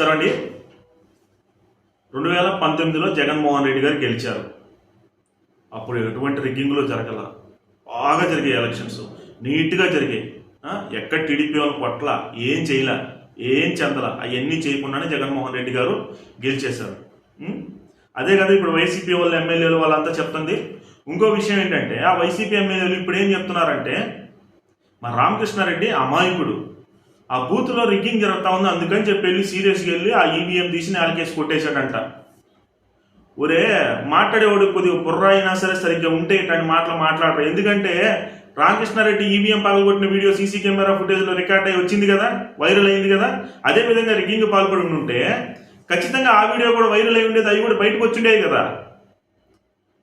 నమస్కారం అండి. రెండు వేల పంతొమ్మిదిలో జగన్మోహన్ రెడ్డి గారు గెలిచారు. అప్పుడు ఎటువంటి రిగ్గింగ్లో జరగల? బాగా జరిగాయి ఎలక్షన్స్. నీట్గా జరిగాయి. ఎక్కడ టీడీపీ వాళ్ళు పట్ల ఏం చేయలే ఏం చెందల అవన్నీ చేయకుండానే జగన్మోహన్ రెడ్డి గారు గెలిచేశారు. అదే కదా ఇప్పుడు వైసీపీ వాళ్ళ ఎమ్మెల్యేలు వాళ్ళంతా చెప్తుంది. ఇంకో విషయం ఏంటంటే ఆ వైసీపీ ఎమ్మెల్యేలు ఇప్పుడు ఏం చెప్తున్నారంటే మా రామకృష్ణారెడ్డి అమాయకుడు. ఆ బూత్లో రిగ్గింగ్ జరుగుతా ఉంది. అందుకని చెప్పి వెళ్ళి సీరియస్గా వెళ్ళి ఆ ఈవీఎం తీసి నేలకేసి కొట్టేశాడంట. ఒరే మాట్లాడేవాడు కొద్దిగా బుర్ర అయినా సరే సరిగ్గా ఉంటే ఇట్లాంటి మాటలు మాట్లాడరు. ఎందుకంటే రామకృష్ణారెడ్డి ఈవీఎం పాల్గొట్టిన వీడియో సీసీ కెమెరా ఫుటేజ్లో రికార్డ్ అయ్యి వచ్చింది కదా వైరల్ అయింది కదా అదే విధంగా రిగ్గింగ్ పాల్గొని ఉంటే ఖచ్చితంగా ఆ వీడియో కూడా వైరల్ అయి ఉండేది అవి కూడా బయటకు వచ్చిండేవి కదా.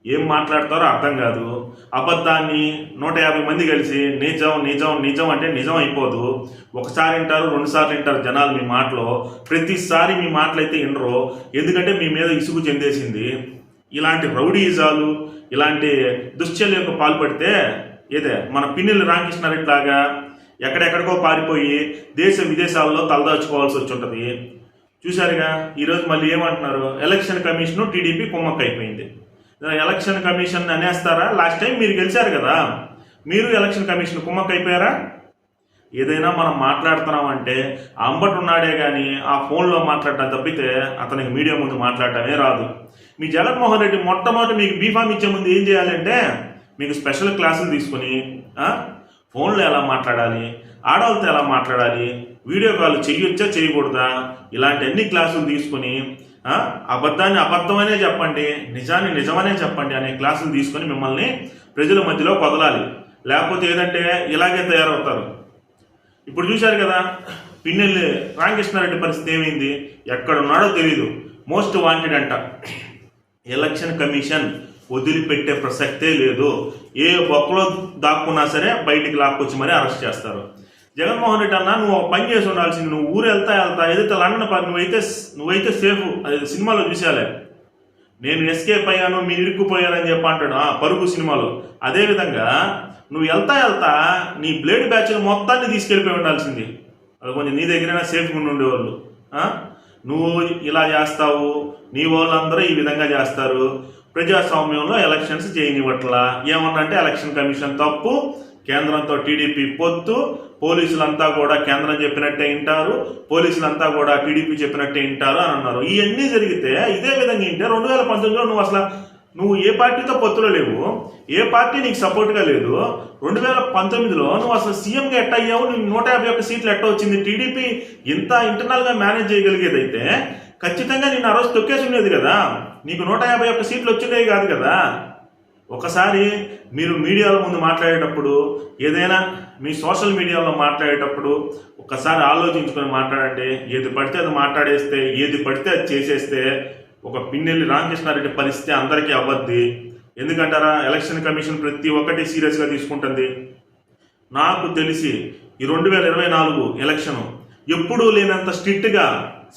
ఏం మాట్లాడతారో అర్థం కాదు. అబద్ధాన్ని నూట యాభై మంది కలిసి నిజం నిజం నిజం అంటే నిజం అయిపోదు. ఒకసారి వింటారు రెండుసార్లు వింటారు జనాలు మీ మాటలో. ప్రతిసారి మీ మాటలైతే వినరు. ఎందుకంటే మీ మీద ఇసుగు చెందేసింది. ఇలాంటి రౌడీజాలు ఇలాంటి దుశ్చర్యలకు పాల్పడితే ఏదే? మన పిన్నెల్లి రామకృష్ణారెడ్డి లాగా ఎక్కడెక్కడికో పారిపోయి దేశ విదేశాల్లో తలదాచుకోవాల్సి వచ్చి ఉంటుంది చూశారుగా? ఈరోజు మళ్ళీ ఏమంటున్నారు? ఎలక్షన్ కమిషన్ టీడీపీ కుమ్మక్క అయిపోయింది ఎలక్షన్ కమిషన్ అనేస్తారా? లాస్ట్ టైం మీరు గెలిచారు కదా. మీరు ఎలక్షన్ కమిషన్ కుమ్మక్క అయిపోయారా ఏదైనా మనం మాట్లాడుతున్నామంటే ఆ అంబటి ఉన్నాడే కానీ ఆ ఫోన్లో మాట్లాడటం తప్పితే అతనికి మీడియా ముందు మాట్లాడటమే రాదు. మీ జగన్మోహన్ రెడ్డి మొట్టమొదటి మీకు బీఫామ్ ఇచ్చే ముందు ఏం చేయాలంటే మీకు స్పెషల్ క్లాసులు తీసుకుని ఫోన్లో ఎలా మాట్లాడాలి ఆడవాళ్ళతో ఎలా మాట్లాడాలి వీడియో కాల్ చేయొచ్చా చేయకూడదా ఇలాంటి అన్ని క్లాసులు తీసుకుని అబద్ధాన్ని అబద్ధమనే చెప్పండి నిజాన్ని నిజమనే చెప్పండి అనే క్లాసులు తీసుకొని మిమ్మల్ని ప్రజల మధ్యలో వదలాలి లేకపోతే ఏదంటే ఇలాగే తయారవుతారు. ఇప్పుడు చూశారు కదా పిన్నెల్లి రామకృష్ణారెడ్డి పరిస్థితి ఏమైంది? ఎక్కడ ఉన్నాడో తెలియదు మోస్ట్ వాంటెడ్ అంట. ఎలక్షన్ కమిషన్ వదిలిపెట్టే ప్రసక్తే లేదు. ఏ బొక్కలో దాక్కున్నా సరే బయటికి లాక్కొచ్చి మరీ అరెస్ట్ చేస్తారు. జగన్మోహన్ రెడ్డి అన్న నువ్వు పని చేసి ఉండాల్సింది. నువ్వు ఊరు వెళ్తా వెళ్తా. ఏదైతే లండన్ పని నువ్వైతే నువ్వైతే సేఫ్. అది సినిమాలో చూసాలే నేను ఎస్కేప్ అయ్యాను మీరు ఇరుక్కుపోయారని చెప్పి అంటాడు. ఆ పరుగు సినిమాలో. అదే విధంగా నువ్వు వెళ్తా వెళ్తా నీ బ్లేడ్ బ్యాచ్ మొత్తాన్ని తీసుకెళ్ళిపోయి ఉండాల్సింది. అది కొంచెం నీ దగ్గరైనా సేఫ్గా ఉండేవాళ్ళు. నువ్వు ఇలా చేస్తావు? నీ వాళ్ళందరూ ఈ విధంగా చేస్తారు? ప్రజాస్వామ్యంలో ఎలక్షన్స్ చేయనివ్వట్లా? ఏమన్నా అంటే ఎలక్షన్ కమిషన్ తప్పు. కేంద్రంతో టీడీపీ పొత్తు పోలీసులంతా కూడా కేంద్రం చెప్పినట్టే వింటారు పోలీసులంతా కూడా టీడీపీ చెప్పినట్టే వింటారు అని అన్నారు. ఇవన్నీ జరిగితే ఇదే విధంగా వింటే రెండు వేల పంతొమ్మిదిలో నువ్వు అసలు నువ్వు ఏ పార్టీతో పొత్తులో లేవు ఏ పార్టీ నీకు సపోర్ట్గా లేదు రెండు వేల పంతొమ్మిదిలో నువ్వు అసలు సీఎంగా ఎట్ట అయ్యావు? నువ్వు నూట యాభై ఒక్క సీట్లు ఎట్ట వచ్చింది? టీడీపీ ఇంత ఇంటర్నల్గా మేనేజ్ చేయగలిగేదైతే ఖచ్చితంగా నేను ఆ రోజు తొక్కేసి ఉండేది కదా. నీకు నూట యాభై ఒక్క సీట్లు వచ్చిండేవి కాదు కదా. ఒకసారి మీరు మీడియాల ముందు మాట్లాడేటప్పుడు ఏదైనా మీ సోషల్ మీడియాలో మాట్లాడేటప్పుడు ఒకసారి ఆలోచించుకొని మాట్లాడండి. ఏది పడితే అది మాట్లాడేస్తే ఏది పడితే అది చేసేస్తే ఒక పిన్నెల్లి రామకృష్ణారెడ్డి పరిస్థితి అందరికీ అవ్వద్ది. ఎందుకంటారా? ఎలక్షన్ కమిషన్ ప్రతి ఒక్కటి సీరియస్గా తీసుకుంటుంది. నాకు తెలిసి ఈ రెండు వేల ఇరవై నాలుగు ఎలక్షను ఎప్పుడూ లేనంత స్ట్రిక్ట్గా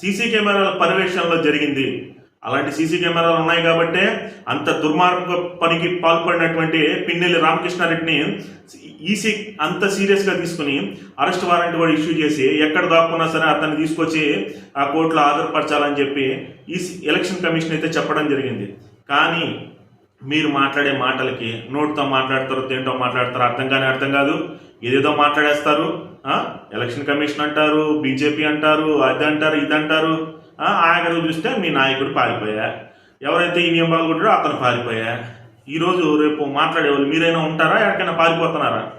సీసీ కెమెరాల పర్యవేక్షణలో జరిగింది. అలాంటి సీసీ కెమెరాలు ఉన్నాయి కాబట్టే అంత దుర్మార్గ పనికి పాల్పడినటువంటి పిన్నెల్లి రామకృష్ణారెడ్డిని ఈసీ అంత సీరియస్గా తీసుకుని అరెస్ట్ వారెంట్ కూడా ఇష్యూ చేసి ఎక్కడ దాక్కున్నా సరే అతన్ని తీసుకొచ్చి ఆ కోర్టులో హాజరుపరచాలని చెప్పి ఈసీ ఎలక్షన్ కమిషన్ అయితే చెప్పడం జరిగింది. కానీ మీరు మాట్లాడే మాటలకి నోటితో మాట్లాడతారు దేంటో మాట్లాడతారు అర్థం కానీ అర్థం కాదు. ఏదేదో మాట్లాడేస్తారు. ఎలక్షన్ కమిషన్ అంటారు బీజేపీ అంటారు అది అంటారు ఇది అంటారు. ఆఖరికి చూస్తే మీ నాయకుడు పారిపోయా. ఎవరైతే ఈ నియమాలు కొట్టారో అతను పారిపోయా. ఈరోజు రేపు మాట్లాడేవాళ్ళు మీరైనా ఉంటారా? ఎక్కడికైనా పారిపోతున్నారా?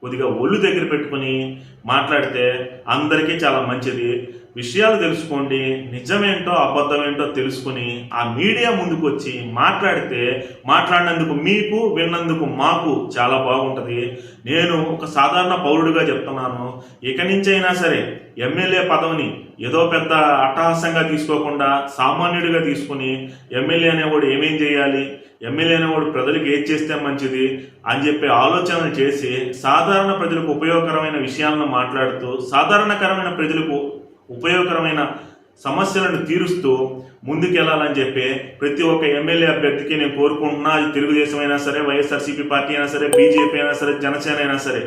కొద్దిగా ఒళ్ళు దగ్గర పెట్టుకుని మాట్లాడితే అందరికీ చాలా మంచిది. విషయాలు తెలుసుకోండి నిజమేంటో అబద్ధమేంటో తెలుసుకుని ఆ మీడియా ముందుకు వచ్చి మాట్లాడితే మాట్లాడినందుకు మీకు విన్నందుకు మాకు చాలా బాగుంటుంది. నేను ఒక సాధారణ పౌరుడిగా చెప్తున్నాను. ఇక నుంచైనా సరే ఎమ్మెల్యే పదవిని ఏదో పెద్ద అట్టహాసంగా తీసుకోకుండా సామాన్యుడిగా తీసుకుని ఎమ్మెల్యే అనేవాడు ఏమేం చేయాలి ఎమ్మెల్యే అనేవాడు ప్రజలకు ఏది చేస్తే మంచిది అని చెప్పి ఆలోచనలు చేసి సాధారణ ప్రజలకు ఉపయోగకరమైన విషయాలను మాట్లాడుతూ సాధారణకరమైన ప్రజలకు ఉపయోగకరమైన సమస్యలను తీరుస్తూ ముందుకెళ్ళాలని చెప్పి ప్రతి ఒక్క ఎమ్మెల్యే అభ్యర్థికి నేను కోరుకుంటున్నా అది తెలుగుదేశం అయినా సరే వైఎస్ఆర్సీపీ పార్టీ అయినా సరే బీజేపీ అయినా సరే జనసేన అయినా సరే.